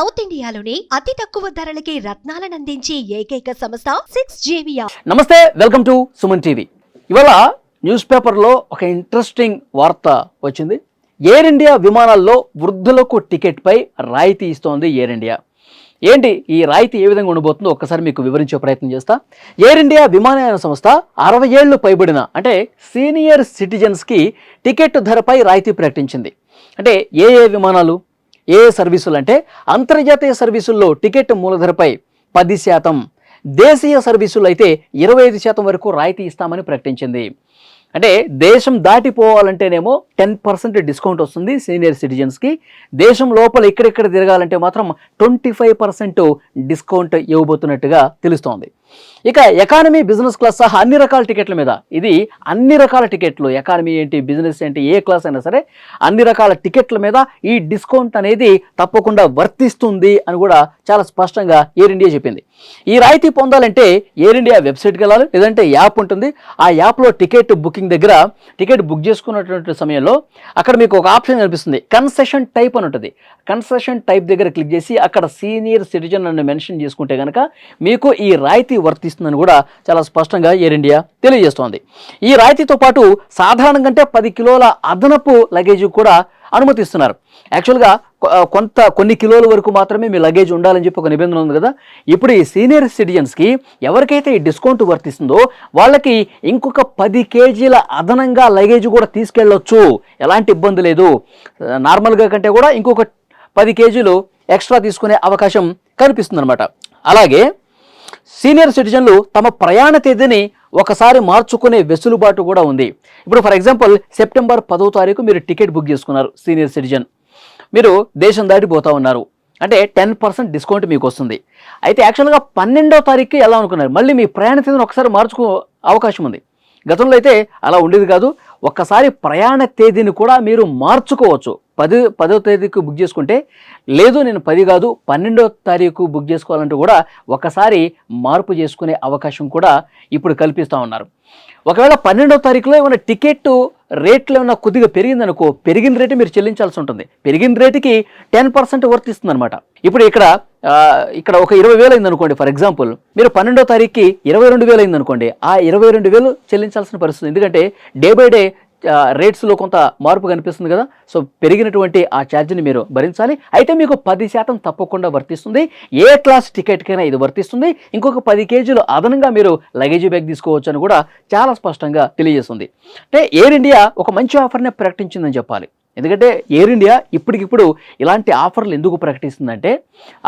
South ఇండియాలోని అతి తక్కువ ధరలకి రత్నాలను అందించే ఏకైక సంస్థ సిక్స్ జేవియా నమస్తే వెల్కమ్ టు సుమన్ టీవీ. ఇవాళ న్యూస్ పేపర్లో ఒక ఇంట్రెస్టింగ్ వార్త వచ్చింది. ఎయిర్ ఇండియా విమానాల్లో వృద్ధులకు టికెట్పై రాయితీ ఇస్తోంది ఎయిర్ ఇండియా. ఏంటి ఈ రాయితీ ఏ విధంగా ఉండబోతుందో ఒక్కసారి మీకు వివరించే ప్రయత్నం చేస్తా. ఎయిర్ ఇండియా విమానయాన సంస్థ అరవై ఏళ్ళు పైబడిన అంటే సీనియర్ సిటిజన్స్కి టికెట్ ధరపై రాయితీ ప్రకటించింది. అంటే ఏ ఏ విమానాలు? ఏ సర్వీసులు అంటే అంతర్జాతీయ సర్వీసుల్లో టికెట్ మూలధరపై పది శాతం దేశీయ సర్వీసులు అయితే ఇరవై ఐదు శాతం వరకు రాయితీ ఇస్తామని ప్రకటించింది. అంటే దేశం దాటిపోవాలంటేనేమో టెన్ పర్సెంట్ డిస్కౌంట్ వస్తుంది సీనియర్ సిటిజన్స్కి. దేశం లోపల ఇక్కడిక్కడ తిరగాలంటే మాత్రం ట్వంటీ ఫైవ్ పర్సెంట్ డిస్కౌంట్ ఇవ్వబోతున్నట్టుగా తెలుస్తోంది. ఇక ఎకానమీ బిజినెస్ క్లాస్ సహా అన్ని రకాల టికెట్ల మీద. ఇది అన్ని రకాల టికెట్లు. ఎకానమీ ఏంటి బిజినెస్ ఏంటి ఏ క్లాస్ అయినా సరే అన్ని రకాల టికెట్ల మీద ఈ డిస్కౌంట్ అనేది తప్పకుండా వర్తిస్తుంది అని కూడా చాలా స్పష్టంగా ఎయిర్ ఇండియా చెప్పింది. ఈ రాయితీ పొందాలంటే ఎయిర్ ఇండియా వెబ్సైట్కి వెళ్ళాలి లేదంటే యాప్ ఉంటుంది. ఆ యాప్లో టికెట్ బుకింగ్ దగ్గర టికెట్ బుక్ చేసుకున్నటువంటి సమయంలో అక్కడ మీకు ఒక ఆప్షన్ కనిపిస్తుంది. కన్సెషన్ టైప్ అని ఉంటుంది. కన్సెషన్ టైప్ దగ్గర క్లిక్ చేసి అక్కడ సీనియర్ సిటిజన్ అని మెన్షన్ చేసుకుంటే కనుక మీకు ఈ రాయితీ వర్తిస్తుందని కూడా చాలా స్పష్టంగా ఎయిర్ ఇండియా తెలియజేస్తోంది. ఈ రాయితీతో పాటు సాధారణం కంటే పది కిలోల అదనపు లగేజ్ కూడా అనుమతిస్తున్నారు. యాక్చువల్గా కొంత కొన్ని కిలోల వరకు మాత్రమే మీ లగేజ్ ఉండాలని చెప్పి ఒక నిబంధన ఉంది కదా. ఇప్పుడు ఈ సీనియర్ సిటిజన్స్కి ఎవరికైతే ఈ డిస్కౌంట్ వర్తిస్తుందో వాళ్ళకి ఇంకొక పది కేజీల అదనంగా లగేజ్ కూడా తీసుకెళ్ళొచ్చు. ఎలాంటి ఇబ్బంది లేదు. నార్మల్గా కంటే కూడా ఇంకొక పది కేజీలు ఎక్స్ట్రా తీసుకునే అవకాశం కనిపిస్తుంది అలాగే సీనియర్ సిటిజన్లు తమ ప్రయాణ తేదీని ఒకసారి మార్చుకునే వెసులుబాటు కూడా ఉంది. ఇప్పుడు ఫర్ ఎగ్జాంపుల్ సెప్టెంబర్ పదో తారీఖు మీరు టికెట్ బుక్ చేసుకున్నారు సీనియర్ సిటిజన్. మీరు దేశం దాటిపోతా ఉన్నారు. అంటే టెన్ పర్సెంట్ డిస్కౌంట్ మీకు వస్తుంది. అయితే యాక్చువల్గా పన్నెండో తారీఖుకి ఎలా అనుకున్నారు? మళ్ళీ మీ ప్రయాణ తేదీని ఒకసారి మార్చుకో అవకాశం ఉంది. గతంలో అయితే అలా ఉండేది కాదు. ఒక్కసారి ప్రయాణ తేదీని కూడా మీరు మార్చుకోవచ్చు. పది పదో తేదీకి బుక్ చేసుకుంటే లేదు నేను పది కాదు పన్నెండో తారీఖు బుక్ చేసుకోవాలంటే కూడా ఒకసారి మార్పు చేసుకునే అవకాశం కూడా ఇప్పుడు కల్పిస్తూ ఉన్నారు. ఒకవేళ పన్నెండో తారీఖులో ఏమైనా టికెట్ రేట్లు ఏమైనా కొద్దిగా పెరిగిందనుకో పెరిగిన రేటు మీరు చెల్లించాల్సి ఉంటుంది. పెరిగిన రేటుకి టెన్ పర్సెంట్ వర్తిస్తుంది అనమాట ఇప్పుడు ఇక్కడ ఇక్కడ ఒక ఇరవై వేలు అయింది అనుకోండి ఫర్ ఎగ్జాంపుల్ మీరు పన్నెండో తారీఖుకి ఇరవై రెండు వేలు అయింది అనుకోండి ఆ ఇరవై రెండు వేలు చెల్లించాల్సిన పరిస్థితి ఎందుకంటే డే బై డే రేట్స్లో కొంత మార్పు కనిపిస్తుంది కదా. సో పెరిగినటువంటి ఆ ఛార్జీని మీరు భరించాలి. అయితే మీకు పది శాతం తప్పకుండా వర్తిస్తుంది. ఏ క్లాస్ టికెట్కైనా ఇది వర్తిస్తుంది. ఇంకొక పది కేజీలు అదనంగా మీరు లగేజ్ బ్యాగ్ తీసుకోవచ్చు అని కూడా చాలా స్పష్టంగా తెలియజేస్తుంది. అంటే ఎయిర్ ఇండియా ఒక మంచి ఆఫర్నే ప్రకటించిందని చెప్పాలి. ఎందుకంటే ఎయిర్ ఇండియా ఇప్పటికిప్పుడు ఇలాంటి ఆఫర్లు ఎందుకు ప్రకటిస్తుందంటే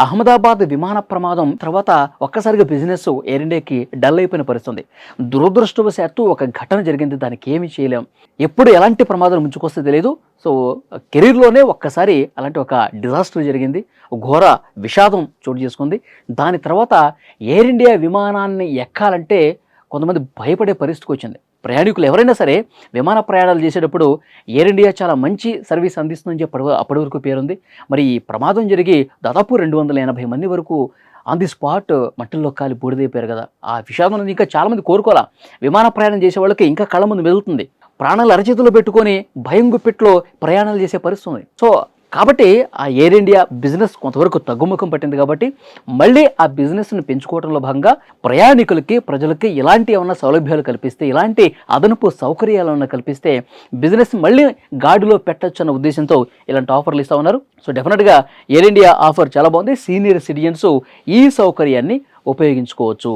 అహ్మదాబాద్ విమాన ప్రమాదం తర్వాత ఒక్కసారిగా బిజినెస్ ఎయిర్ ఇండియాకి డల్ అయిపోయిన పరిస్థితుంది. దురదృష్టవశాత్తు ఒక ఘటన జరిగింది దానికి ఏమి చేయలేం. ఎప్పుడు ఎలాంటి ప్రమాదం ముంచుకొస్తే తెలియదు సో కెరీర్లోనే ఒక్కసారి అలాంటి ఒక డిజాస్టర్ జరిగింది. ఘోర విషాదం చోటు చేసుకుంది. దాని తర్వాత ఎయిర్ ఇండియా విమానాన్ని ఎక్కాలంటే కొంతమంది భయపడే పరిస్థితికి వచ్చింది. ప్రయాణికులు ఎవరైనా సరే విమాన ప్రయాణాలు చేసేటప్పుడు ఎయిర్ ఇండియా చాలా మంచి సర్వీస్ అందిస్తుందని చెప్పి అప్పటి- వరకు పేరుంది. మరి ఈ ప్రమాదం జరిగి దాదాపు రెండు వందల ఎనభై మంది వరకు ఆన్ ది స్పాట్ మట్టిల్లో కాలి బూడిదైపోయారు కదా. ఆ విషాదం ఇంకా చాలామంది కోరుకోవాలా? విమాన ప్రయాణం చేసే వాళ్ళకి ఇంకా కళ్ళ ముందు మెదులుతుంది. ప్రాణాలు అరచేతిలో పెట్టుకొని భయం గుప్పెట్లో ప్రయాణాలు చేసే పరిస్థితి ఉంది. సో కాబట్టి ఆ ఎయిర్ ఇండియా బిజినెస్ కొంతవరకు తగ్గుముఖం పట్టింది కాబట్టి మళ్ళీ ఆ బిజినెస్ను పెంచుకోవడంలో భాగంగా ప్రయాణికులకి ప్రజలకి ఇలాంటి ఏమైనా సౌలభ్యాలు కల్పిస్తే ఇలాంటి అదనపు సౌకర్యాలు ఏమైనా కల్పిస్తే బిజినెస్ మళ్ళీ గాడిలో పెట్టచ్చు అన్న ఉద్దేశంతో ఇలాంటి ఆఫర్లు ఇస్తూ ఉన్నారు. సో డెఫినెట్గా ఎయిర్ ఇండియా ఆఫర్ చాలా బాగుంది. సీనియర్ సిటిజన్స్ ఈ సౌకర్యాన్ని ఉపయోగించుకోవచ్చు.